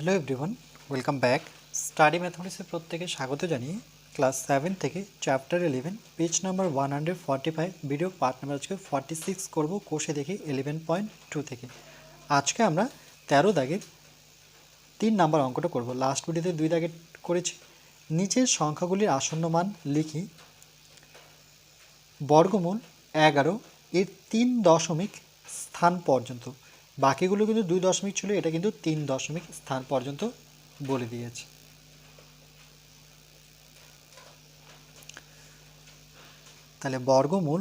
Hello everyone welcome back study ম্যাথমেটিক্সের প্রত্যেকে স্বাগত জানিয়ে ক্লাস সেভেন থেকে chapter eleven page number one hundred forty five video part number আজকে forty six করব কোষে দেখে ইলেভেন পয়েন্ট টু থেকে। আজকে আমরা তেরো দাগের তিন নাম্বার অঙ্কটা করব। লাস্ট ভিডিওতে দুই দাগের করেছি। নিচের সংখ্যাগুলির আসন্ন মান লিখি। বর্গমূল এগারো, এর তিন দশমিক স্থান পর্যন্ত। বাকিগুলো কিন্তু দুই দশমিক ছিল, এটা কিন্তু তিন দশমিক স্থান পর্যন্ত বলে দিয়েছে। তাহলে বর্গমূল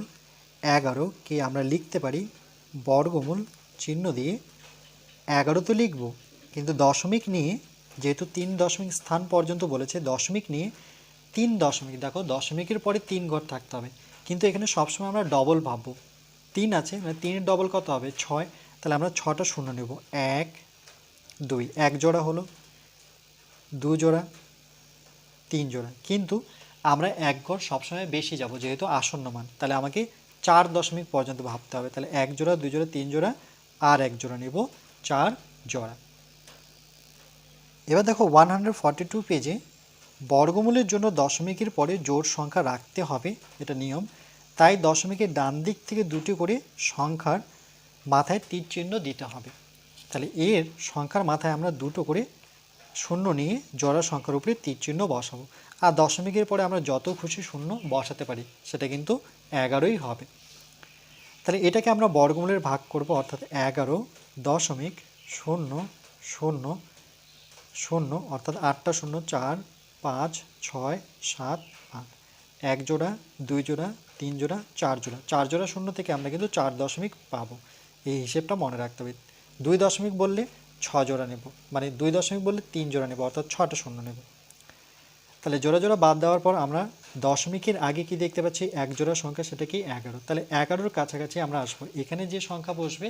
এগারো কে আমরা লিখতে পারি, বর্গমূল চিহ্ন দিয়ে এগারো তো লিখব, কিন্তু দশমিক নিয়ে যেহেতু তিন দশমিক স্থান পর্যন্ত বলেছে, দশমিক নিয়ে তিন দশমিক, দেখো দশমিকের পরে তিন ঘর থাকতে হবে, কিন্তু এখানে সবসময় আমরা ডবল ভাববো। তিন আছে মানে তিনের ডবল কত হবে? ছয় তাহলে আমরা ছটা শূন্য নেব। এক, দুই, এক জোড়া হলো, দু জোড়া, তিন জোড়া। কিন্তু আমরা এক ঘর সবসময় বেশি যাব, যেহেতু আসন্ন মান। তাহলে আমাকে চার দশমিক পর্যন্ত ভাবতে হবে। তাহলে এক জোড়া, দুই জোড়া, তিন জোড়া, আর এক জোড়া নেব চার জোড়া। এবার দেখো ওয়ান হান্ড্রেড টু পেজে বর্গমূলের জন্য দশমিকের পরে জোড় সংখ্যা রাখতে হবে, এটা নিয়ম। তাই দশমিকের ডান দিক থেকে দুটি করে সংখ্যার মাথায় তীর চিহ্ন দিতে হবে। তাহলে এর সংখ্যার মাথায় আমরা দুটো করে শূন্য নিয়ে জোড়া সংখ্যার উপরে তীর চিহ্ন বসাবো। আর দশমিকের পরে আমরা যত খুশি শূন্য বসাতে পারি, সেটা কিন্তু এগারোই হবে। তাহলে এটাকে আমরা বর্গমূলের ভাগ করব, অর্থাৎ এগারো দশমিক শূন্য শূন্য শূন্য, অর্থাৎ আটটা শূন্য চার, পাঁচ, ছয়, সাত, আট। এক জোড়া, দুই জোড়া, তিন জোড়া, চার জোড়া। চার জোড়া শূন্য থেকে আমরা কিন্তু চার দশমিক পাবো। এই হিসেবটা মনে রাখতে হবে। দুই দশমিক বললে ছ জোড়া নেব মানে দুই দশমিক বললে তিন জোড়া নেব, অর্থাৎ ছটা শূন্য নেব। তাহলে জোড়া জোড়া বাদ দেওয়ার পর আমরা দশমিকের আগে কি দেখতে পাচ্ছি? এক জোড়া সংখ্যা, সেটা কি এগারো? তাহলে এগারোর কাছাকাছি আমরা আসব। এখানে যে সংখ্যা বসবে,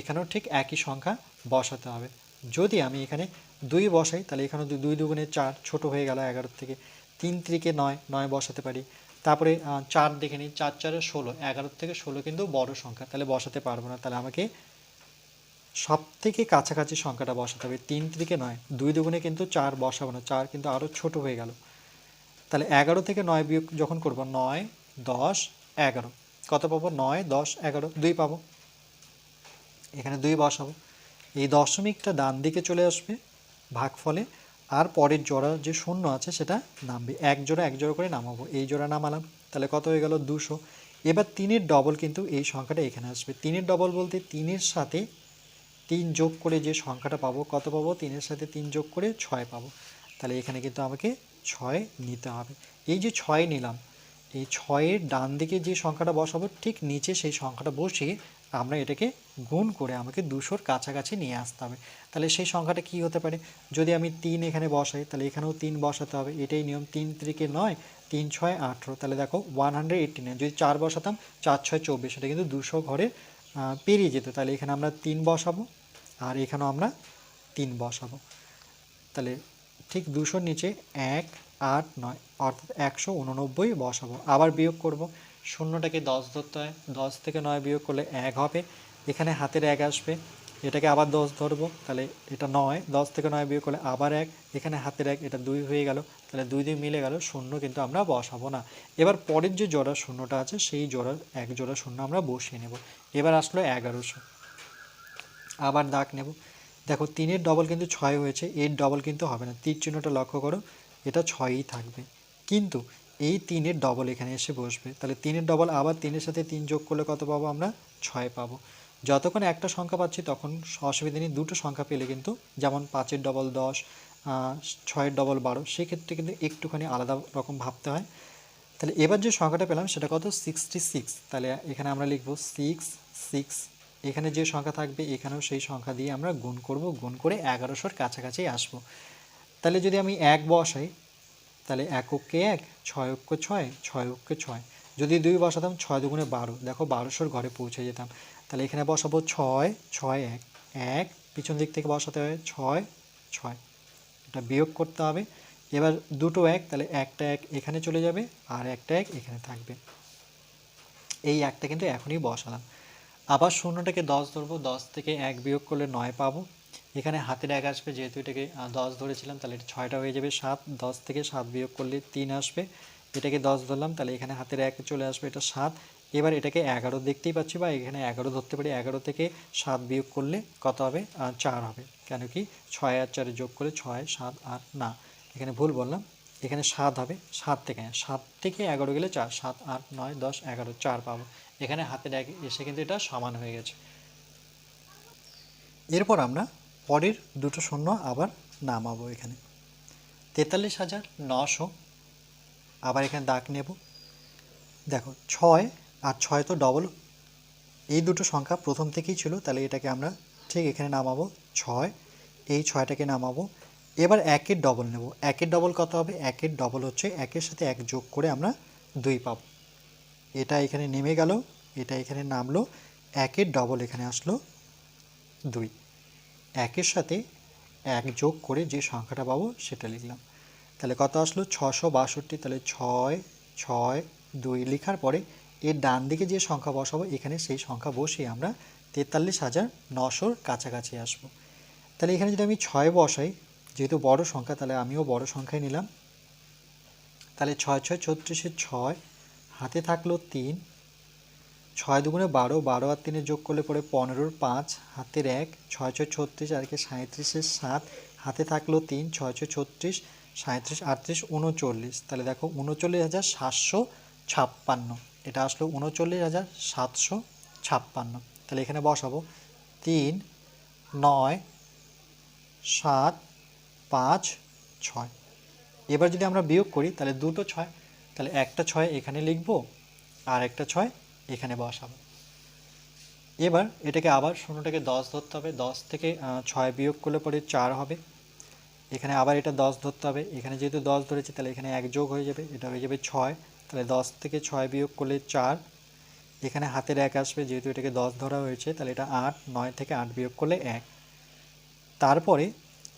এখানেও ঠিক একই সংখ্যা বসাতে হবে। যদি আমি এখানে দুই বসাই, তাহলে এখানে দুই দুগুণে চার, ছোট হয়ে গেল এগারোর থেকে। তিন ত্রিকে নয় নয় বসাতে পারি। তারপরে চার দেখে নিই চার, চারে ষোলো এগারোর থেকে ষোলো কিন্তু বড় সংখ্যা, তাহলে বসাতে পারব না, তাহলে আমাকে সব থেকে কাছাকাছি সংখ্যাটা বসাতে হবে, তিন থেকে নয়, দুই দুগুণে কিন্তু চার বসাবো না, চার কিন্তু আরও ছোট হয়ে গেল। তাহলে এগারো থেকে নয় বিয়োগ যখন করব, নয়, দশ, এগারো, কত পাবো? নয়, দশ, এগারো, দুই পাবো। এখানে দুই বসাবো। এই দশমিকটা ডান দিকে চলে আসবে, ভাগফলে আর পরের জোড়া যে শূন্য আছে সেটা নামবে। এক জোড়া এক জোড়া করে নামাবো। এই জোড়া নামালাম। তাহলে কত হয়ে গেল? দুশো। এবার তিনের ডবল কিন্তু এই সংখ্যাটা এখানে আসবে। তিনের ডবল বলতে তিনের সাথে তিন যোগ করে যে সংখ্যাটা পাবো, কত পাবো? তিনের সাথে তিন যোগ করে ছয় পাবো। তাহলে এখানে কিন্তু আমাকে ছয় নিতে হবে। এই যে ছয় নিলাম, এই ছয়ের ডান দিকে যে সংখ্যাটা বসাবো, ঠিক নিচে সেই সংখ্যাটা বসিয়ে আমরা এটাকে গুণ করে আমাকে দুশোর কাছাকাছি নিয়ে আসতে হবে। তাহলে সেই সংখ্যাটা কি হতে পারে? যদি আমি তিন এখানে বসাই, তাহলে এখানেও তিন বসাতে হবে। এটাই নিয়ম। তিন ত্রিকে নয়, তিন ছয় আঠেরো। তাহলে দেখো ওয়ান হান্ড্রেড এইটটি নাইন যদি চার বসাতাম, চার ছয় চব্বিশ। এটা কিন্তু দুশো ঘরে পেরিয়ে যেত। তাহলে এখানে আমরা তিন বসাবো, আর এখানেও আমরা তিন বসাবো। তাহলে ঠিক দুশোর নিচে এক, আট, নয়, অর্থাৎ একশো উননব্বই বসাবো। আবার বিয়োগ করব। শূন্যটাকে দশ ধরতে হয়। দশ থেকে নয় বিয়োগ করলে এক হবে। এখানে হাতের এক আসবে। এটাকে আবার দশ ধরবো, তাহলে এটা নয়। দশ থেকে নয় বিয়োগ করলে আবার এক। এখানে হাতের এক, এটা দুই হয়ে গেল। তাহলে দুই দুই মিলে গেল, শূন্য কিন্তু আমরা বসাবো না। এবার পরের যে জোড়া শূন্যটা আছে, সেই জোড়ার এক জোড়া শূন্য আমরা বসিয়ে নেব। এবার আসলো এগারোশো। আবার দাগ নেব। দেখো, তিনের ডবল কিন্তু ছয় হয়েছে, এর ডবল কিন্তু হবে না। তীর চিহ্নটা লক্ষ্য করো, এটা ছয়ই থাকবে। কিন্তু এই তিনের ডবল এখানে এসে বসবে। তাহলে তিনের ডবল আবার তিনের সাথে তিন যোগ করলে কত পাবো আমরা? ছয় পাবো। যতক্ষণ একটা সংখ্যা পাচ্ছি তখন অসুবিধা নেই, দুটো সংখ্যা পেলে কিন্তু যেমন পাঁচের ডবল দশ ছয়ের ডবল বারো, সেক্ষেত্রে কিন্তু একটুখানি আলাদা রকম ভাবতে হয়। তাহলে এবার যে সংখ্যাটা পেলাম সেটা কত? সিক্সটি সিক্স তাহলে এখানে আমরা লিখব সিক্স সিক্স এখানে যে সংখ্যা থাকবে এখানেও সেই সংখ্যা দিয়ে আমরা গুণ করব, গুণ করে এগারোশোর কাছাকাছি আসব। তাহলে যদি আমি এক বসাই তাহলে এককে এক, ছয় অক্ষ ছয় ছয় অক্ষে ছয়। যদি দুই বসাতাম, ছয় দুগুণে বারো। দেখো বারোশোর ঘরে পৌঁছে যেতাম। তাহলে এখানে বসাবো ছয় ছয় এক এক। পিছন দিক থেকে বসাতে হবে ছয় ছয়। এটা বিয়োগ করতে হবে। এবার দুটো এক, তাহলে একটা এক এখানে চলে যাবে আর একটা এক এখানে থাকবে। এই একটা কিন্তু এখনই বসালাম। আবার শূন্যটাকে দশ ধরবো, দশ থেকে এক বিয়োগ করলে নয় পাবো। এখানে হাতের এক আসবে, যেহেতু এটাকে দশ ধরেছিলাম, তাহলে এটা ছয়টা হয়ে যাবে, সাত, দশ থেকে সাত বিয়োগ করলে তিন আসবে। এটাকে দশ ধরলাম, তাহলে এখানে হাতের এক চলে আসবে, এটা সাত। এবার এটাকে এগারো দেখতেই পাচ্ছি, বা এখানে এগারো ধরতে পারি, এগারো থেকে সাত বিয়োগ করলে কত হবে? চার হবে। কেন কি? ছয় আর চারে যোগ করে ছয়, সাত আট না। এখানে ভুল বললাম, এখানে সাত হবে, সাত থেকে সাত থেকে এগারো গেলে চার, সাত আট নয়, দশ, এগারো, চার পাবো। এখানে হাতের এক এসে কিন্তু এটা সমান হয়ে গেছে। এরপর আমরা পরের দুটো শূন্য আবার নামাবো এখানে। তেতাল্লিশ হাজার নশো। আবার এখানে দাগ নেব। দেখো, ছয় আর ছয় তো ডবল এই দুটো সংখ্যা প্রথম থেকেই ছিল, তাহলে এটাকে আমরা ঠিক এখানে নামাবো ছয়। এই ছয়টাকে নামাবো। এবার একের ডবল নেব। একের ডবল কত হবে? একের ডবল হচ্ছে একের সাথে এক যোগ করে আমরা দুই পাবো। এটা এখানে নেমে গেল, এটা এখানে নামলো, একের ডবল এখানে আসলো দুই। একের সাথে এক যোগ করে যে সংখ্যাটা পাবো সেটা লিখলাম। তাহলে কত আসলো? ছশো বাষট্টি। তাহলে ছয় ছয়, দুই লেখার পরে এর ডান দিকে যে সংখ্যা বসাবো, এখানে সেই সংখ্যা বসিয়ে আমরা তেতাল্লিশ হাজার নশোর কাছাকাছি আসব। তাহলে এখানে যদি আমি ছয় বসাই, যেহেতু বড় সংখ্যা, তাহলে আমিও বড় সংখ্যায় নিলাম। তাহলে ছয় ছয় ছত্রিশের ছয়, হাতে থাকল তিন ছয় দুগুণে বারো বারো আর তিনে যোগ করলে পরে পনেরোর পাঁচ, হাতের এক, ছয় ছয় ছত্রিশ, আর একে সাঁত্রিশের সাত, হাতে থাকল তিন, ছয় ছয় ছত্রিশ সাঁত্রিশ আটত্রিশ, উনচল্লিশ। তাহলে দেখো উনচল্লিশ হাজার সাতশো ছাপ্পান্ন। এটা আসলো উনচল্লিশ হাজার সাতশো ছাপ্পান্ন। তাহলে এখানে বসাবো। তিন, নয়, সাত, পাঁচ, ছয়। এবার যদি আমরা বিয়োগ করি, তাহলে দুটো ছয়। তাহলে একটা ছয় এখানে লিখব, আর একটা ছয় এখানে বসাবো। এবার এটাকে আবার শূন্যটাকে দশ ধরতে হবে। দশ থেকে ছয় বিয়োগ করলে পরে চার হবে। এখানে আবার এটা দশ ধরতে হবে। এখানে যেহেতু দশ ধরেছি, তাহলে এখানে এক যোগ হয়ে যাবে। এটা হয়ে যাবে ছয়। তাহলে দশ থেকে ছয় বিয়োগ করলে চার। এখানে হাতের এক আসবে, যেহেতু এটাকে দশ ধরা হয়েছে, তাহলে এটা আট, নয় থেকে আট বিয়োগ করলে এক। তারপরে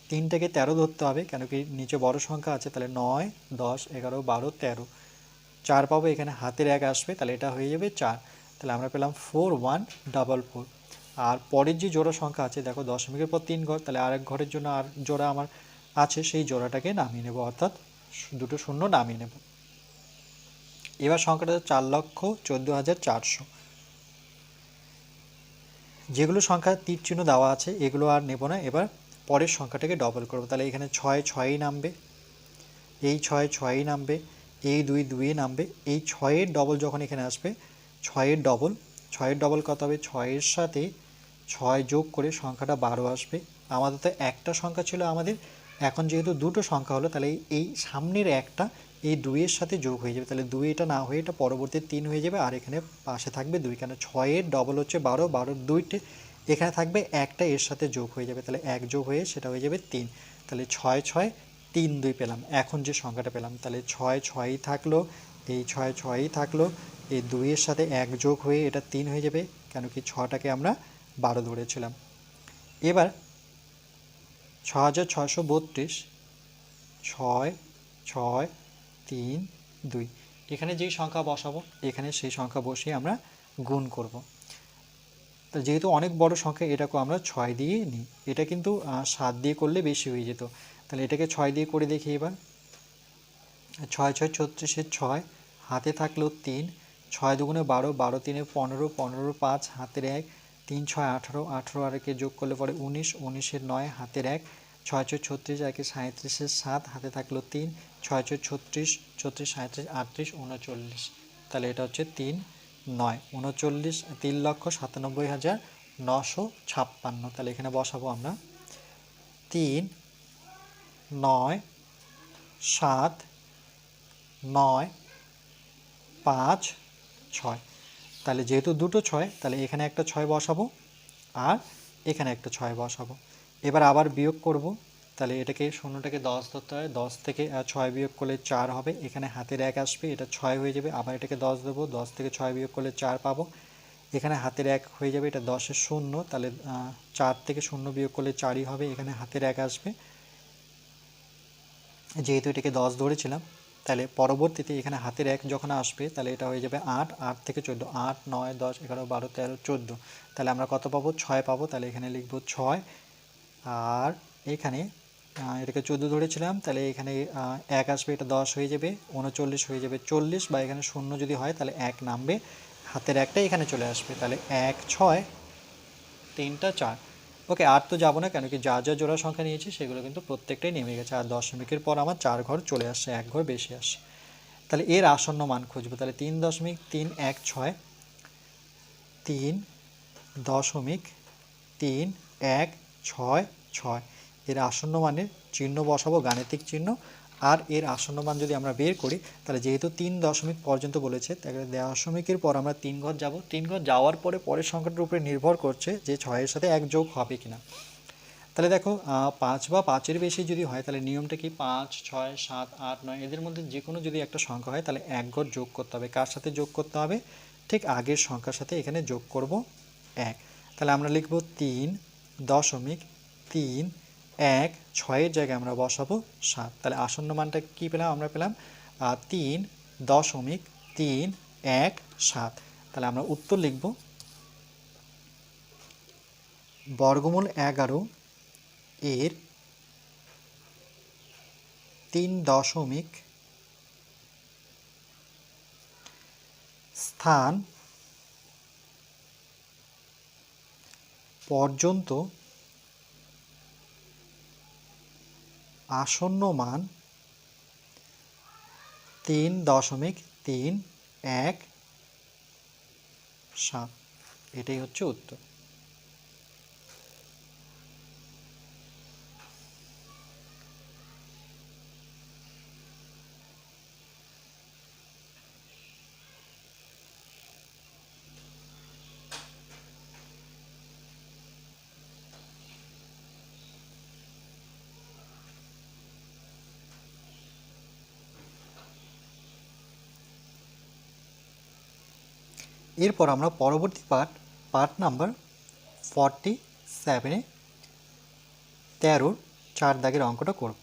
তিন থেকে তেরো ধরতে হবে, কেন কি নিচে বড় সংখ্যা আছে, তাহলে নয়, দশ, এগারো, বারো, তেরো। চার পাবো, এখানে হাতের এক আসবে, তাহলে এটা হয়ে যাবে চার। তাহলে আমরা পেলাম ফোর ওয়ান ডাবল ফোর আর পরের যে জোড়া সংখ্যা আছে, দেখো দশমিকের পর তিন ঘর, তাহলে আরেক ঘরের জন্য আর জোড়া আমার আছে, সেই জোড়াটাকে নামিয়ে নেব, অর্থাৎ দুটো শূন্য নামিয়ে নেব। এবার সংখ্যাটা চার লক্ষ চোদ্দ হাজার চারশো। যেগুলো সংখ্যা তীর চিহ্ন দেওয়া আছে, এগুলো আর নেব না, এবার পরের সংখ্যাটাকে ডবল করব। তাহলে এখানে ছয়, ছয়ই নামবে। এই ছয়, ছয়ই নামবে। এই দুই দুইয়ে নামবে। এই ছয়ের ডবল যখন এখানে আসবে, ছয়ের ডবল ছয়ের ডবল কত হবে? ছয়ের সাথে ছয় যোগ করে সংখ্যাটা বারো আসবে। আমাদের তো একটা সংখ্যা ছিল আমাদের। এখন যেহেতু দুটো সংখ্যা হলো, তাহলে এই- সামনের একটা এই দুইয়ের সাথে যোগ হয়ে যাবে। তাহলে দুই এটা না হয়ে এটা পরবর্তী তিন হয়ে যাবে। আর এখানে পাশে থাকবে দুই। কেন ছয়ের ডবল হচ্ছে বারো, বারোর দুইটে এখানে থাকবে একটা এর সাথে যোগ হয়ে যাবে। তাহলে এক যোগ হয়ে সেটা হয়ে যাবে তিন। তাহলে ছয় ছয় তিন দুই পেলাম। এখন যে সংখ্যাটা পেলাম, তাহলে ছয় ছয়ই থাকল। এই ছয় ছয়ই থাকল, এই দুইয়ের সাথে এক যোগ হয়ে এটা তিন হয়ে যাবে, কেন কি ছটাকে আমরা বারো ধরেছিলাম। এবার ছ হাজার ছশো বত্রিশ, ছয় ছয়, তিন, দুই, এখানে যেই সংখ্যা বসাবো, এখানে সেই সংখ্যা বসিয়ে আমরা গুণ করব। তো যেহেতু অনেক বড় সংখ্যা এটাকে আমরা ছয় দিয়ে নিই। এটা কিন্তু সাত দিয়ে করলে বেশি হয়ে যেত। তাহলে এটাকে ছয় দিয়ে করে দেখি এবার। ছয় ছয় ছত্রিশের ছয়, হাতে থাকল তিন। ছয় দুগুণে বারো বারো তিনে পনেরো পনেরো পাঁচ, হাতের এক। তিন, ছয়, আঠারো আঠারো আরেকে যোগ করলে পরে উনিশ, উনিশের নয়, হাতের এক। ছয় ছয়, ছত্রিশ একে সাঁত্রিশের সাত, হাতে থাকল তিন। ছয় ছয়, ছত্রিশ ছত্রিশ সাঁত্রিশ আটত্রিশ, উনচল্লিশ। তাহলে এটা হচ্ছে তিন, নয়, উনচল্লিশ, তিন লক্ষ সাতানব্বই হাজার নশো ছাপ্পান্ন। তাহলে এখানে বসাবো আমরা। তিন নয়, সাত, নয়, পাঁচ, ছয়। তাহলে যেহেতু দুটো ছয়, তাহলে এখানে একটা ছয় বসাবো আর এখানে একটা ছয় বসাবো। এবার আবার বিয়োগ করব। তাহলে এটাকে শূন্যটাকে দশ ধরতে হয়। দশ থেকে ছয় বিয়োগ করলে চার হবে। এখানে হাতের এক আসবে, এটা ছয় হয়ে যাবে। আবার এটাকে দশ দেবো। দশ থেকে ছয় বিয়োগ করলে চার পাবো। এখানে হাতের এক হয়ে যাবে, এটা দশের শূন্য। তাহলে চার থেকে শূন্য বিয়োগ করলে চারই হবে। এখানে হাতের এক আসবে। যেহেতু এটাকে দশ ধরেছিলাম, তাহলে পরবর্তীতে এখানে হাতের এক যখন আসবে, তাহলে এটা হয়ে যাবে আট আট থেকে চোদ্দ, আট, নয়, দশ, এগারো, বারো, তেরো, চোদ্দ। তাহলে আমরা কত পাবো? ছয় পাবো। তাহলে এখানে লিখব ছয়। আর এখানে এটাকে চোদ্দ ধরেছিলাম, তাহলে এখানে এক আসবে, এটা দশ হয়ে যাবে, উনচল্লিশ হয়ে যাবে চল্লিশ, বা এখানে শূন্য যদি হয়, তাহলে এক নামবে। হাতের একটা এখানে চলে আসবে, তাহলে এক, ছয়, তিনটা, চার। ওকে, আর তো যাব না কেন কি যা যা জোড়া সংখ্যা নিয়েছি, সেগুলো কিন্তু প্রত্যেকটাই নেমে গেছে, আর দশমিকের পর আমার চার ঘর চলে আসছে, এক ঘর বেশি আসছে। তাহলে এর আসন্ন মান খুঁজবো, তাহলে তিন দশমিক তিন এক ছয়, তিন দশমিক তিন এক ছয় ছয়, এর আসন্ন মানের চিহ্ন বসাবো, গাণিতিক চিহ্ন আর এর আসন্ন মান যদি আমরা বের করি, তাহলে যেহেতু তিন দশমিক পর্যন্ত বলেছে তাহলে দশমিকের পর আমরা তিন ঘর যাব। তিন ঘর যাওয়ার পরে পরের সংখ্যাটার উপরে নির্ভর করছে যে ছয়ের সাথে এক যোগ হবে কিনা। তাহলে দেখো পাঁচ বা পাঁচের বেশি যদি হয়, তাহলে নিয়মটা কি? পাঁচ, ছয়, সাত, আট, নয়, এদের মধ্যে যে কোনো যদি একটা সংখ্যা হয়, তাহলে এক ঘর যোগ করতে হবে। কার সাথে যোগ করতে হবে? ঠিক আগের সংখ্যার সাথে এখানে যোগ করব এক। তাহলে আমরা লিখব তিন দশমিক তিন এক, ছয়ের জায়গায় আমরা বসাবো সাত। তাহলে আসন্ন মানটা কী পেলাম? আমরা পেলাম তিন দশমিক তিন এক সাত। তাহলে আমরা উত্তর লিখব বর্গমূল এগারো এর তিন দশমিক স্থান পর্যন্ত আসন্ন মান তিন দশমিক তিন এক সাত। এটাই হচ্ছে উত্তর। এরপর আমরা পরবর্তী পার্ট পার্ট নাম্বার ফর্টি সেভেনে তেরোর চার দাগের অঙ্কটা করব।